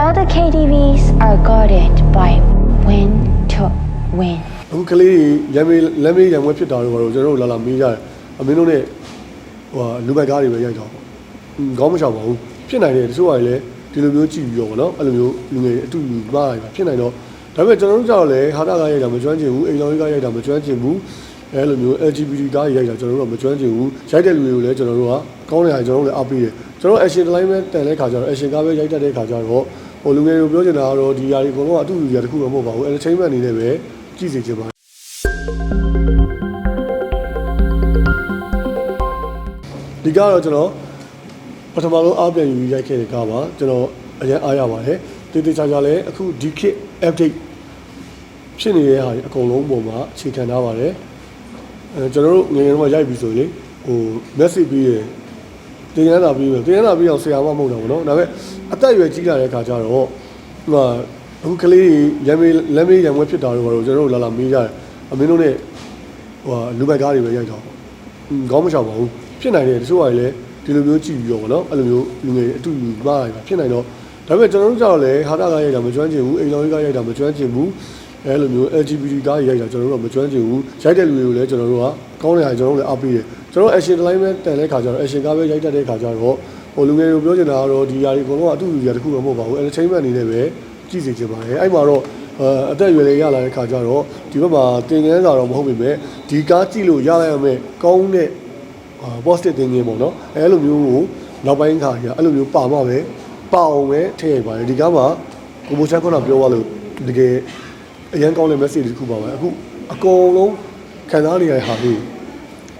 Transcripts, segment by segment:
All the KTVs are guarded by win to win. အခုကလေးတွေရမ်းမေးလမ်းမေးရံဝဲဖြစ်တာတော့ကျွန်တော်တို့လာလာမေးကြတယ်အမင်းတို့နဲ့ဟိုလူမိုက်ကားတွေပဲရိုက်တော့ပေါ့ခေါင်းမချောင်ပါဘူးဖြစ်နိုင်တယ်တချို့ကလည်းဒီလိုမျိုးကြည့်ပြီးတော့ဗောနော်အဲ့လိုမျိုးလူငယ်အတူတူမှားလိုက်ပါဖြစ်နိုင်တော့ဒါပေမဲ့ကျွန်တော်တို့ကြောက်လည်းဟာတာကားရိုက်တာမကျွမ်းကျင်ဘူးအိမ်တော်ကြီးကားရိုက်တာမကျွမ်းကျင်ဘူးအဲ့လိုမျိုး LGBT ကားရိုက်တာကျွန်တော်တို့ကမကျွမ်းကျင်ဘူးရိုက်တဲ့လူတွေကိုလည်းကျွန်တော်တို့ကကောင်းတဲ့ဟာကျွန်တော်တို့လည်းအားပေးတယ်ကျွန်တော် action တိုင်းပဲတန်တဲ့ခါကျတော့ action ကားပဲရိုက်တတ်တဲ့ခါကျတော့ ဟိုလူငယ်တွေပြောချင်တာကတော့ဒီຢာတွေအကုန်လုံးကအတူတူຢာတစ်ခုမှမဟုတ်ပါဘူး entertainment အနေနဲ့ပဲကြည့်စေချင်ပါတယ်ဒီကတော့ကျွန်တော်ပထမဆုံးအားပြန်ယူရိုက်ခဲ့တဲ့ကားပါကျွန်တော်အရင်အားရပါတယ်တေးသေးချာချာလည်းအခုဒီခေတ် update ဖြစ်နေတဲ့ဟာတွေအကုန်လုံးပုံမှာအခြေခံထားပါတယ်အဲကျွန်တော်တို့ငယ်ငယ်တုန်းကရိုက်ပြီးဆိုရင်လေဟို message ပြီးရ တင်ရတာပြီးမယ်တင်ရတာပြီးအောင်ဆရာမမဟုတ်တော့ဘူးเนาะဒါပေမဲ့အသက်အရွယ်ကြီးလာတဲ့အခါကျတော့ဟိုဟာအခုကလေးရမ်းမေးလမ်းမေးရံဝဲဖြစ်တာတော့ကျွန်တော်တို့လာလာမေးကြတယ်အမင်းတို့နဲ့ဟိုဟာလူပိုက်ကားတွေပဲရိုက်တော့ပေါ့ ခေါင်းမချောင်ပါဘူးဖြစ်နိုင်တယ်တချို့ကလည်းဒီလိုမျိုးကြည့်ပြီးတော့ဗောနော်အဲ့လိုမျိုးလူငယ်အတူတူမှားလိုက်ပါဖြစ်နိုင်တော့ဒါပေမဲ့ကျွန်တော်တို့ကြောက်လည်းဟာတာကားရိုက်တာမကျွမ်းကျင်ဘူးအိမ်တော်ကြီးကားရိုက်တာမကျွမ်းကျင်ဘူးအဲ့လိုမျိုး LGBT ကားရိုက်တာကျွန်တော်တို့ကမကျွမ်းကျင်ဘူးရိုက်တဲ့လူတွေကိုလည်းကျွန်တော်တို့ကကောင်းတဲ့ဟာကျွန်တော်တို့လည်းအားပေးတယ် ကျွန်တော် action တိုင်းပဲတန်တဲ့ခါကျတော့ action ကားပဲရိုက်တတ်တဲ့ခါကျတော့ဟိုလူငယ်တွေပြောချင်တာကတော့ဒီຢာတွေအကုန်လုံးကအတူတူຢာတစ်ခုမှမဟုတ်ပါဘူး entertainment အနေနဲ့ပဲကြည့်စေချင်ပါတယ်အဲ့မှာတော့အသက်အရွယ်လေးရလာတဲ့ခါကျတော့ဒီဘက်မှာတင်ငန်းစာတော့မဟုတ်ပေမဲ့ဒီကားကြည့်လို့ရလိုက်ရမယ်ကောင်းတဲ့အာ positive thinking ပေါ့နော်အဲအဲ့လိုမျိုးကိုနောက်ပိုင်းခါကြီးအဲ့လိုမျိုးပါမှပဲပါအောင်ပဲထည့်ရပါတယ်ဒီကမှာကိုမိုချန်ခုနပြောသွားလို့တကယ်အရန်ကောင်းတဲ့ message တစ်ခုပါပဲအခုအကုန်လုံးခံစားနေရတဲ့ဟာလေး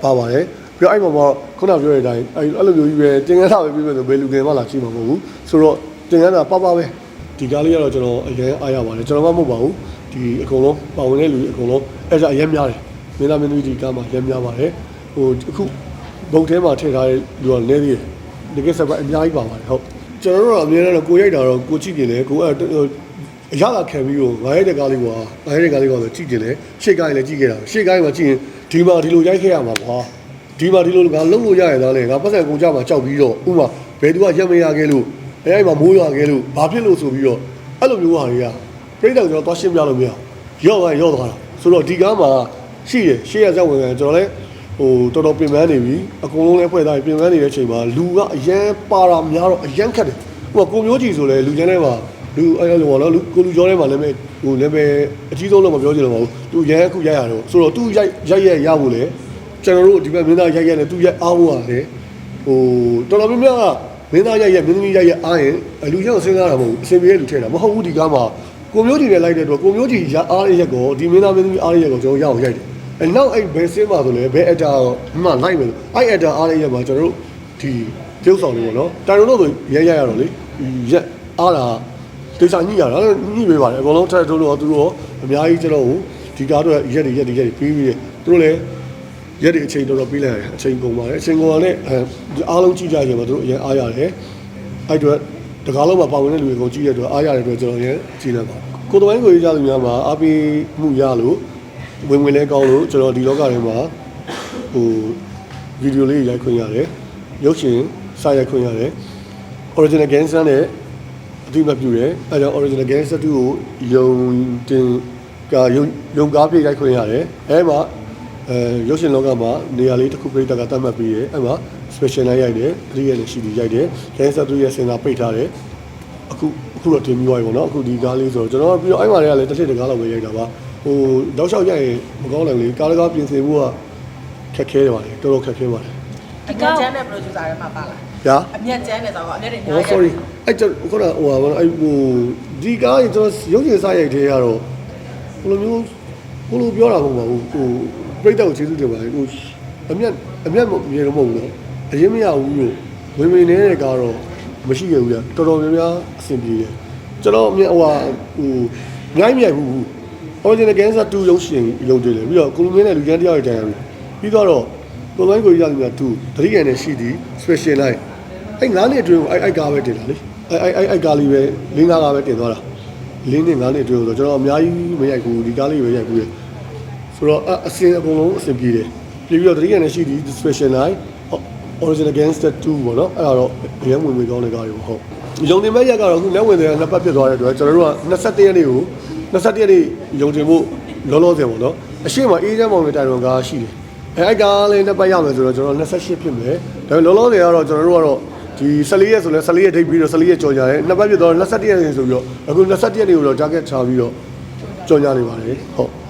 ပါပါတယ် ပြီးတော့အဲ့မှာမှာခုနပြောတဲ့အတိုင်းအဲ့အဲ့လိုမျိုးကြီးပဲတင်ကန်းစာပဲပြီးမယ်ဆိုဘယ်လူငယ်မှလာကြည့်မှာမဟုတ်ဘူးဆိုတော့တင်ကန်းစာပပပဲဒီကားလေးကတော့ကျွန်တော်အရင်အားရပါတယ်ကျွန်တော်မှမဟုတ်ပါဘူးဒီအကုန်လုံးပါဝင်တဲ့လူတွေအကုန်လုံးအဲ့ဒါအရင်များတယ်မင်းသားမင်းသမီးဒီကားမှာအရင်များပါတယ်ဟိုအခုဘုတ်ထဲမှာထည့်ထားတဲ့လူကနည်းသေးတယ်တကယ်ဆက်ပါအများကြီးပါပါတယ်ဟုတ်ကျွန်တော်တို့ကတော့အများနဲ့တော့ကိုရိုက်တာတော့ကိုကြည့်ကြတယ်ကိုအဲ့အရသာခံပြီးတော့ငါရိုက်တဲ့ကားလေးကွာငါရိုက်တဲ့ကားလေးကွာဆိုကြည့်ကြတယ်ရှေ့ကားလည်းကြည့်ခဲ့တာရှေ့ကားမှာကြည့်ရင်ဒီမှာဒီလိုရိုက်ခဲ့ရမှာကွာ ဒီမှာဒီလိုငါလုံးလို့ရရသားလေငါပတ်စံကုန်ကြမှာကြောက်ပြီးတော့ဥမာဘယ်သူကရက်မရခဲ့လို့အဲအဲ့မှာမိုးရွာခဲ့လို့ဘာဖြစ်လို့ဆိုပြီးတော့အဲ့လိုမျိုးဟာတွေကပြိတ္တာကျွန်တော်သွားရှင်းပြလို့မရရော့ကရော့သွားတာဆိုတော့ဒီကားမှာရှိတယ်ရှေ့ရဇက်ဝင်ကန်ကျွန်တော်လည်းဟိုတော်တော်ပြင်ပန်းနေပြီအကုန်လုံးလည်းဖွဲ့သားပြီပြင်ပန်းနေတဲ့အချိန်မှာလူကအရန်ပါတာများတော့အရန်ခက်တယ်ဟိုကကိုမျိုးကြီးဆိုလဲလူချမ်းထဲမှာလူအဲ့လိုပေါ့နော်လူကိုလူကျော်ထဲမှာလည်းပဲဟိုလည်းပဲအကြီးဆုံးတော့မပြောချင်တော့ပါဘူးသူရန်အခုရိုက်ရတော့ဆိုတော့သူရိုက်ရိုက်ရရဖို့လေ ကျွန်တော်တို့ဒီဘက်မင်းသားရိုက်ရနဲ့သူရိုက်အားဖို့ရတယ်ဟိုတော်တော်များများကမင်းသားရိုက်ရမင်းသမီးရိုက်ရအားရင်လူချမ်းကိုစဉ်းစားတာမဟုတ်ဘူးအစင်ပြေတဲ့လူထဲတာမဟုတ်ဘူးဒီကားမှာကိုမျိုးကြီးနဲ့လိုက်တဲ့တော့ကိုမျိုးကြီးရအားရရက်ကိုဒီမင်းသားမင်းသမီးအားရရက်ကိုကျွန်တော်ရအောင်ရိုက်တယ်အဲနောက်အဲ့ဘယ်စင်းပါဆိုလဲဘယ်အတာမှလိုက်မယ်လို့အဲ့အတာအားလေးရမှာကျွန်တော်တို့ဒီပြုတ်ဆောင်လေးပေါ့နော်တိုင်ရုံတို့ဆိုရဲရရတော့လေရက်အားတာတေချာညှိရတာညှိပေးပါတယ်အကုန်လုံးထက်ထိုးလို့သူတို့ရောအများကြီးကျွန်တော်တို့ဒီကားတော့ရက်တွေရက်တွေရက်တွေပြီးပြီးတယ်သူတို့လည်း ရက်တွေအချိန်တော်တော်ပြီးလိုက်တယ်အချိန်ကုန်ပါတယ်အချိန်ကုန်တာနဲ့အဲအားလုံးကြည့်ကြရင်တော့သူတို့အရင်အားရတယ်အဲ့တော့တကားလုံးမှာပါဝင်တဲ့လူတွေကုန်ကြည့်ရတဲ့အတွက်အားရတဲ့အတွက်ကျွန်တော်လည်းကြည့်လိုက်ပါကိုယ်တော်ရင်ကိုရေးကြလူများမှာအားပေးမှုရလို့ဝင်ဝင်လဲကောင်းလို့ကျွန်တော်ဒီလောကထဲမှာဟိုဗီဒီယိုလေးရိုက်ခွင့်ရတယ်ရုပ်ရှင်စာရိုက်ခွင့်ရတယ် original gangster နဲ့အတိမပြုတယ်အဲကြောင့် original gangster 2ကိုယုံတင်ကယုံယုံကားပြေးရိုက်ခွင့်ရတယ်အဲမှာ အဲရုပ်ရှင်လောကမှာနေရာလေးတစ်ခုပြိတ္တကတတ်မှတ်ပြီးတယ်အဲမှာ special line ရိုက်တယ်3ရက်နဲ့ရှိပြီးရိုက်တယ် gangster 2ရဲ့စင်တာပိတ်ထားတယ်အခုအခုတော့တင်ပြီးသွားပြီပေါ့နော်အခုဒီကားလေးဆိုတော့ကျွန်တော်ပြီးတော့အဲ့မှာလည်းတစ်ထစ်တကားလောက်ပဲရိုက်တာပါဟိုတောက်လျှောက်ရိုက်ရင်မကောင်းနိုင်ဘူးလေကားတကားပြင်ဆင်မှုကခက်ခဲတယ်ပါလေတော်တော်ခက်ခဲပါတယ်အမြတ်ကျန်းတဲ့ producer ထဲမှာပါလာဗျာအမြတ်ကျန်းတဲ့တော့အမြတ်တွေညာ Oh sorry အဲ့ကျွန်တော်ခုနဟိုဟာအဲ့ဟိုဒီကားကြီးကျွန်တော်ရုပ်ရှင်စားရိုက်သေးရတော့ဘယ်လိုမျိုးဘယ်လိုပြောတာမဟုတ်ပါဘူးဟို ပြိတ္တကိုကျေးဇူးတင်ပါတယ်ဟိုအမြတ်အမြတ်မြေတော့မဟုတ်ဘူးနော်အရင်မရဘူးလို့ဝင်ဝင်နေတဲ့ကားတော့မရှိခဲ့ဘူးဗျတော်တော်များများအဆင်ပြေတယ်ကျွန်တော်အမြတ်ဟိုဟာဟိုနိုင်မြိုက်ဘူး original gangster 2ရုပ်ရှင်ရုပ်တည်တယ်ပြီးတော့ကိုလူမင်းနဲ့လူကျန်းတယောက်ရဲ့တိုင်ရပြီပြီးတော့ကိုလိုင်းကိုရည်ရည်က2တတိယနဲ့ရှိသည် special line အဲ့ငါးနှစ်အတွင်းကိုအဲ့အဲ့ကားပဲတင်တာလေအဲ့အဲ့အဲ့အဲ့ကားလေးပဲလင်းကားကားပဲတင်သွားတာလင်းနဲ့ငါးနှစ်အတွင်းဆိုတော့ကျွန်တော်အများကြီးမရိုက်ဘူးဒီကားလေးပဲရိုက်ဘူးလေ ဆိုတော့အအစင်အကုန်လုံးအစင်ပြေတယ်ပြေပြီးတော့တတိယနဲ့ရှိသည် special line ဟုတ် original gangster 2ပေါ့နော်အဲ့ဒါတော့အရင်ဝင်ဝင်ကောင်းတဲ့ကားတွေပေါ့ဟုတ်ယုံတင်မဲ့ရက်ကတော့အခုလက်ဝင်တွေကနှစ်ပတ်ဖြစ်သွားတဲ့အတွက်ကျွန်တော်တို့က21ရက်နေ့ကို21ရက်နေ့ယုံတင်ဖို့လောလောဆယ်ပေါ့နော်အရှိမအေးချမ်းမောင်နဲ့တိုင်ရွန်ကားရှိတယ်အဲအဲ့ကားလေးနှစ်ပတ်ရမယ်ဆိုတော့ကျွန်တော်28ဖြစ်မယ်ဒါပေမဲ့လောလောဆယ်ကတော့ကျွန်တော်တို့ကတော့ဒီ14ရက်ဆိုလဲ14ရက်ဒိတ်ပြီးတော့14ရက်ကြော်ကြတယ်နှစ်ပတ်ဖြစ်သွားတော့21ရက်နေ့ဆိုပြီးတော့အခု21ရက်နေ့ကိုတော့ target ချပြီးတော့ကြော်ကြနေပါတယ်ဟုတ်